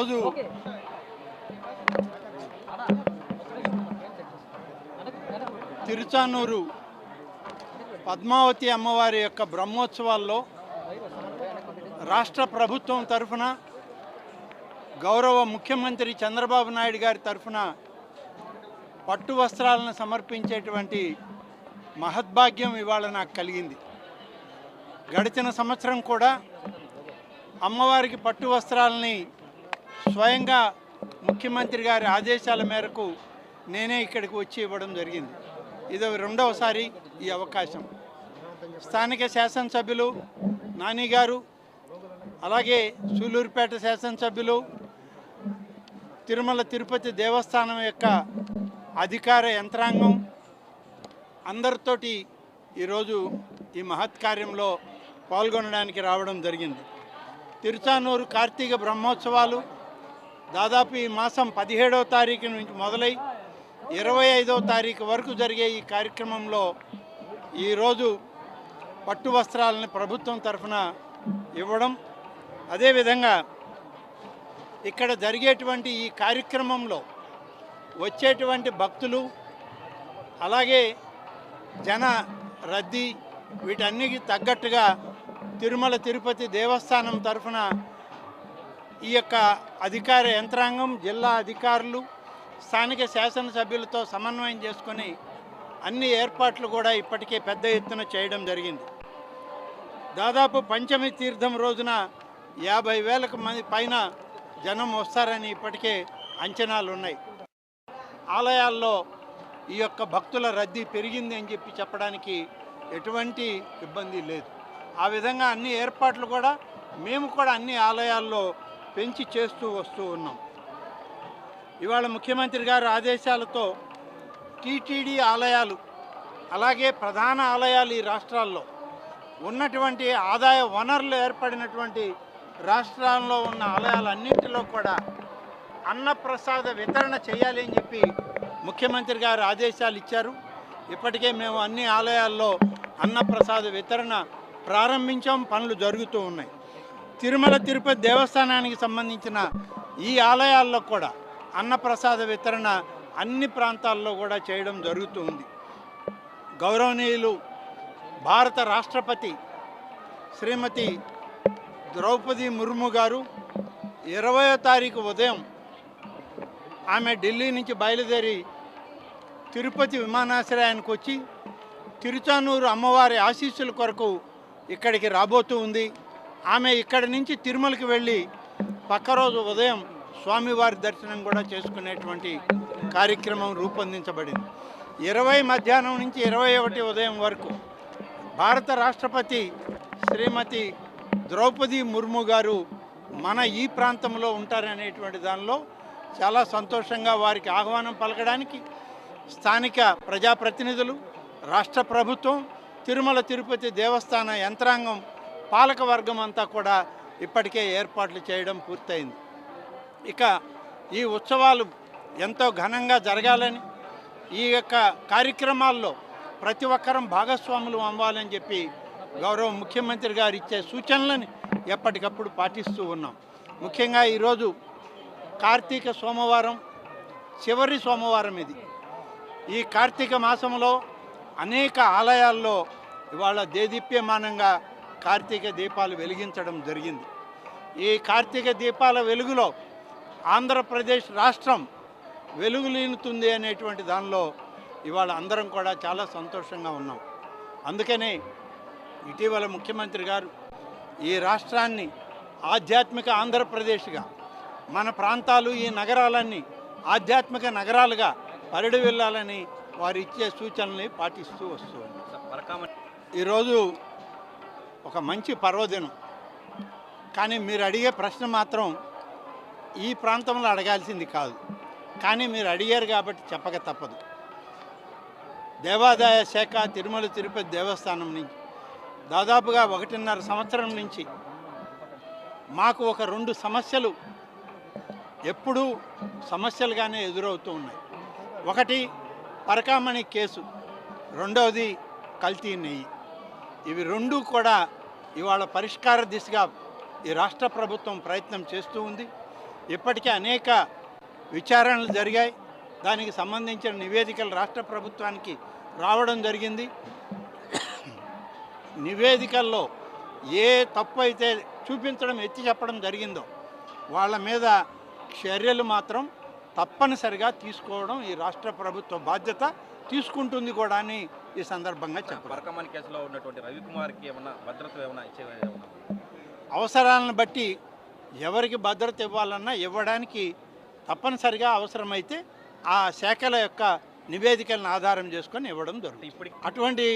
రోజు తిరుచానూరు పద్మావతి అమ్మవారి యొక్క బ్రహ్మోత్సవాల్లో రాష్ట్ర ప్రభుత్వం తరఫున గౌరవ ముఖ్యమంత్రి చంద్రబాబు నాయుడు గారి తరఫున పట్టు వస్త్రాలను సమర్పించేటువంటి మహద్భాగ్యం ఇవాళ నాకు కలిగింది. గడిచిన సంవత్సరం కూడా అమ్మవారికి పట్టు వస్త్రాలని స్వయంగా ముఖ్యమంత్రి గారి ఆదేశాల మేరకు నేనే ఇక్కడికి వచ్చి ఇవ్వడం జరిగింది. ఇది రెండవసారి ఈ అవకాశం. స్థానిక శాసనసభ్యులు నాని గారు అలాగే సూలూరుపేట శాసనసభ్యులు తిరుమల తిరుపతి దేవస్థానం యొక్క అధికార యంత్రాంగం అందరితోటి ఈరోజు ఈ మహత్ కార్యంలో పాల్గొనడానికి రావడం జరిగింది. తిరుచానూరు కార్తీక బ్రహ్మోత్సవాలు దాదాపు ఈ మాసం పదిహేడవ తారీఖు నుంచి మొదలై ఇరవై ఐదవ తారీఖు వరకు జరిగే ఈ కార్యక్రమంలో ఈరోజు పట్టు వస్త్రాలని ప్రభుత్వం తరఫున ఇవ్వడం అదేవిధంగా ఇక్కడ జరిగేటువంటి ఈ కార్యక్రమంలో వచ్చేటువంటి భక్తులు అలాగే జన రద్దీ వీటన్నికి తగ్గట్టుగా తిరుమల తిరుపతి దేవస్థానం తరఫున ఈ యొక్క అధికార యంత్రాంగం జిల్లా అధికారులు స్థానిక శాసనసభ్యులతో సమన్వయం చేసుకొని అన్ని ఏర్పాట్లు కూడా ఇప్పటికే పెద్ద ఎత్తున చేయడం జరిగింది. దాదాపు పంచమి తీర్థం రోజున యాభై వేలకు మంది పైన జనం వస్తారని ఇప్పటికే అంచనాలు ఉన్నాయి. ఆలయాల్లో ఈ యొక్క భక్తుల రద్దీ పెరిగింది అని చెప్పి చెప్పడానికి ఎటువంటి ఇబ్బంది లేదు. ఆ విధంగా అన్ని ఏర్పాట్లు కూడా మేము కూడా అన్ని ఆలయాల్లో పెంచి చేస్తూ వస్తూ ఉన్నాం. ఇవాళ ముఖ్యమంత్రి గారి ఆదేశాలతో టీటీడీ ఆలయాలు అలాగే ప్రధాన ఆలయాలు ఈ రాష్ట్రాల్లో ఉన్నటువంటి ఆదాయ వనరులు ఏర్పడినటువంటి రాష్ట్రాల్లో ఉన్న ఆలయాలన్నింటిలో కూడా అన్నప్రసాద వితరణ చేయాలి అని చెప్పి ముఖ్యమంత్రి గారు ఆదేశాలు ఇచ్చారు. ఇప్పటికే మేము అన్ని ఆలయాల్లో అన్నప్రసాద వితరణ ప్రారంభించాం పనులు జరుగుతూ ఉన్నాయి. తిరుమల తిరుపతి దేవస్థానానికి సంబంధించిన ఈ ఆలయాల్లో కూడా అన్నప్రసాద వితరణ అన్ని ప్రాంతాల్లో కూడా చేయడం జరుగుతూ ఉంది గౌరవనీయులు భారత రాష్ట్రపతి శ్రీమతి ద్రౌపది ముర్ము గారు ఇరవయో తారీఖు ఉదయం ఆమె ఢిల్లీ నుంచి బయలుదేరి తిరుపతి విమానాశ్రయానికి వచ్చి తిరుచానూరు అమ్మవారి ఆశీస్సుల కొరకు ఇక్కడికి రాబోతూ ఉంది. ఆమె ఇక్కడి నుంచి తిరుమలకి వెళ్ళి పక్క రోజు ఉదయం స్వామివారి దర్శనం కూడా చేసుకునేటువంటి కార్యక్రమం రూపొందించబడింది. ఇరవై మధ్యాహ్నం నుంచి ఇరవై ఒకటి ఉదయం వరకు భారత రాష్ట్రపతి శ్రీమతి ద్రౌపది ముర్ము గారు మన ఈ ప్రాంతంలో ఉంటారనేటువంటి దానిలో చాలా సంతోషంగా వారికి ఆహ్వానం పలకడానికి స్థానిక ప్రజాప్రతినిధులు రాష్ట్ర ప్రభుత్వం తిరుమల తిరుపతి దేవస్థాన యంత్రాంగం పాలక వర్గం అంతా కూడా ఇప్పటికే ఏర్పాట్లు చేయడం పూర్తయింది. ఇక ఈ ఉత్సవాలు ఎంతో ఘనంగా జరగాలని ఈ యొక్క కార్యక్రమాల్లో ప్రతి ఒక్కరం భాగస్వాములు అవ్వాలని చెప్పి గౌరవ ముఖ్యమంత్రి గారు ఇచ్చే సూచనలని ఎప్పటికప్పుడు పాటిస్తూ ఉన్నాం. ముఖ్యంగా ఈరోజు కార్తీక సోమవారం చివరి సోమవారం ఇది. ఈ కార్తీక మాసంలో అనేక ఆలయాల్లో ఇవాళ దేదీప్యమానంగా కార్తీక దీపాలు వెలిగించడం జరిగింది. ఈ కార్తీక దీపాల వెలుగులో ఆంధ్రప్రదేశ్ రాష్ట్రం వెలుగులీనుతుంది అనేటువంటి దానిలో ఇవాళ అందరం కూడా చాలా సంతోషంగా ఉన్నాం. అందుకనే ఇటీవల ముఖ్యమంత్రి గారు ఈ రాష్ట్రాన్ని ఆధ్యాత్మిక ఆంధ్రప్రదేశ్గా మన ప్రాంతాలు ఈ నగరాలన్నీ ఆధ్యాత్మిక నగరాలుగా పరిడి వెళ్ళాలని వారు ఇచ్చే సూచనల్ని పాటిస్తూ వస్తుంది ఈరోజు ఒక మంచి పర్వదినం. కానీ మీరు అడిగే ప్రశ్న మాత్రం ఈ ప్రాంతంలో అడగాల్సింది కాదు. కానీ మీరు అడిగారు కాబట్టి చెప్పక తప్పదు. దేవాదాయ శాఖ తిరుమల తిరుపతి దేవస్థానం నుంచి దాదాపుగా ఒకటిన్నర సంవత్సరం నుంచి మాకు ఒక రెండు సమస్యలు ఎప్పుడూ సమస్యలుగానే ఎదురవుతూ ఉన్నాయి. ఒకటి పరకామణి కేసు. రెండవది కల్తీ నెయ్యి. ఇవి రెండు కూడా ఇవాళ పరిష్కార దిశగా ఈ రాష్ట్ర ప్రభుత్వం ప్రయత్నం చేస్తూ ఉంది. ఇప్పటికే అనేక విచారణలు జరిగాయి. దానికి సంబంధించిన నివేదికలు రాష్ట్ర ప్రభుత్వానికి రావడం జరిగింది. నివేదికల్లో ఏ తప్పు అయితే చూపించడం ఎత్తి చెప్పడం జరిగిందో వాళ్ళ మీద చర్యలు మాత్రం తప్పనిసరిగా తీసుకోవడం ఈ రాష్ట్ర ప్రభుత్వ బాధ్యత. తీసుకుంటుంది కూడా అని ఈ సందర్భంగా చెప్పారు. కేసులో ఉన్నటువంటి రవికుమార్కి ఏమన్నా భద్రత ఏమన్నా ఇచ్చే అవసరాలను బట్టి ఎవరికి భద్రత ఇవ్వాలన్నా ఇవ్వడానికి తప్పనిసరిగా అవసరమైతే ఆ శాఖల యొక్క నివేదికలను ఆధారం చేసుకొని ఇవ్వడం జరుగుతుంది. ఇప్పటికి అటువంటి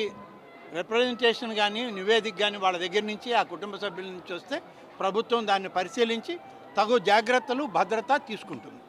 రిప్రజెంటేషన్ కానీ నివేదిక కానీ వాళ్ళ దగ్గర నుంచి ఆ కుటుంబ సభ్యుల నుంచి వస్తే ప్రభుత్వం దాన్ని పరిశీలించి తగు జాగ్రత్తలు భద్రత తీసుకుంటుంది.